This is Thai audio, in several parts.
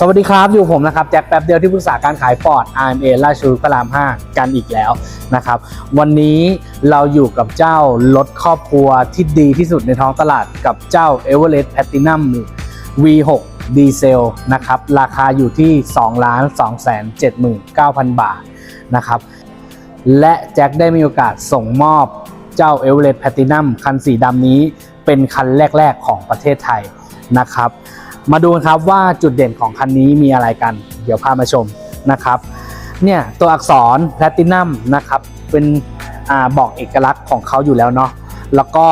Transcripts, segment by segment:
สวัสดีครับอยู่ผมนะครับแจ็คแป๊บเดียวที่ปรึกษาการขายฟอร์ด RMA ราชพฤกษ์พระราม 5 กันอีกแล้วนะครับ วันนี้เราอยู่กับเจ้ารถครอบครัวที่ดีที่สุดในท้องตลาดกับเจ้า e v e r e s t Platinum V6 ดีเซลนะครับ ราคาอยู่ที่ 2 2 7 9 0 0 0 บาทนะครับ และแจ็คได้มีโอกาสส่งมอบเจ้า e v e r e s t Platinum คันสีดำนี้เป็นคันแรก ๆ ของประเทศไทยนะครับ มาดูครับว่าจุดเด่นของคันนี้มีอะไรกัน เดี๋ยวพามาชมนะครับ เนี่ยตัวอักษรแพลตินัมนะครับ เป็นอบอกเอกลักษณ์ของเขาอยู่แล้วเนาะ แล้วก็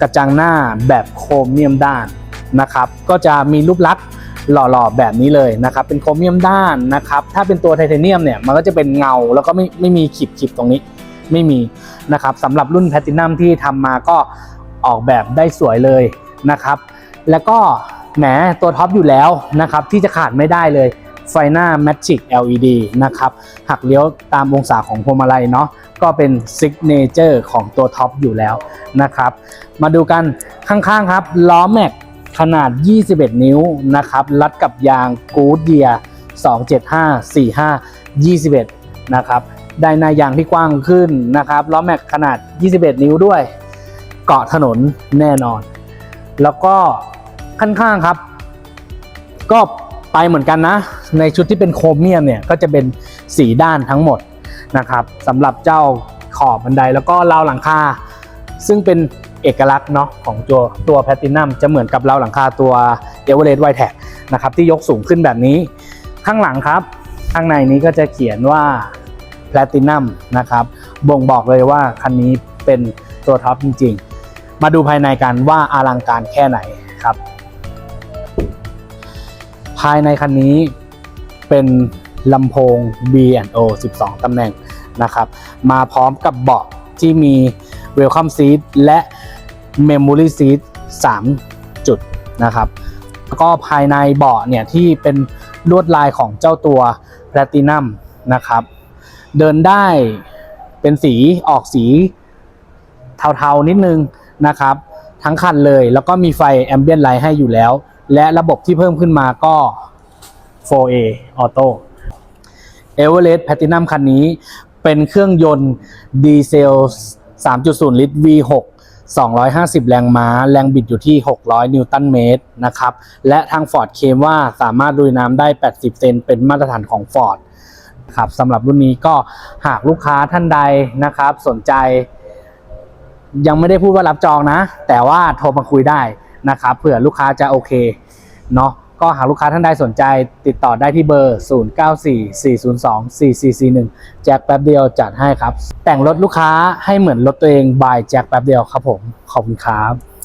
กระจังหน้าแบบโครเมียมด้านนะครับ ก็จะมีรูปลักษณ์หล่อๆแบบนี้เลยนะครับ เป็นโครเมียมด้านนะครับ ถ้าเป็นตัวไทเทเนียมเนี่ย มันก็จะเป็นเงาแล้วก็ไม่ไม่มีขีดขีดตรงนี้ ไม่มีนะครับสำหรับรุ่นแพลตินัมที่ทำมาก็ออกแบบได้สวยเลยนะครับ แล้วก็ แหมตัวท็อปอยู่แล้วนะครับที่จะขาดไม่ได้เลยไฟหน้า Magic LED นะครับหักเลี้ยวตามองศาของพวงมาลัยเนาะก็เป็นซิกเนเจอร์ของตัวท็อปอยู่แล้วนะครับ มาดูกันข้างๆครับ ล้อแม็กขนาด 21 นิ้วนะครับรัดกับยางกูดเดีย275 45 21 นะครับ ได้นายางที่กว้างขึ้นนะครับล้อแม็กขนาด 21 นิ้วด้วย เกาะถนนแน่นอน แล้วก็ ข้างๆครับ ก็ไปเหมือนกันนะ ในชุดที่เป็นโครเมียมเนี่ยก็จะเป็นสีด้านทั้งหมดนะครับสำหรับเจ้าขอบบันไดแล้วก็ราวหลังคาซึ่งเป็นเอกลักษณ์เนาะของตัวตัวแพลตินัมจะเหมือนกับราวหลังคาตัวเอเวอเรสต์ไวแท็กนะครับที่ยกสูงขึ้นแบบนี้ข้างหลังครับ ข้างในนี้ก็จะเขียนว่าแพลตินัมนะครับบ่งบอกเลยว่าคันนี้เป็นตัวท็อปจริงๆ มาดูภายในกันว่าอลังการแค่ไหนครับ ภายในคันนี้เป็นลำโพง B&O 12 ตำแหน่งนะครับ มาพร้อมกับเบาะที่มี Welcome Seat และ Memory Seat 3 จุดนะครับแล้วก็ภายในเบาะเนี่ยที่เป็นลวดลายของเจ้าตัว Platinum นะครับ เดินได้เป็นสีออกสีเทาๆนิดนึงนะครับ ทั้งคันเลยแล้วก็มีไฟแอมเบียนไลท์ให้อยู่แล้ว และระบบที่เพิ่มขึ้นมาก็ 4A Auto e v e r e s t Platinum คันนี้เป็นเครื่องยนต์ดีเซล 3.0 ลิตร V6 250 แรงม้า แรงบิดอยู่ที่ 600 นิวตันเมตรนะครับ และทาง Ford เคมว่าสามารถลุยน้ำได้ 80 เซนเป็นมาตรฐานของ Ford ครับสำหรับรุ่นนี้ก็หากลูกค้าท่านใดนะครับ สนใจ ยังไม่ได้พูดว่ารับจองนะ แต่ว่าโทรมาคุยได้ นะครับเผื่อลูกค้าจะโอเคเนาะก็หากลูกค้าท่านใดสนใจติดต่อได้ที่เบอร์ 0944024441 แจ็คแป๊บเดียวจัดให้ครับ แต่งรถลูกค้าให้เหมือนรถตัวเองบายแจ็คแป๊บเดียวครับผม ขอบคุณครับ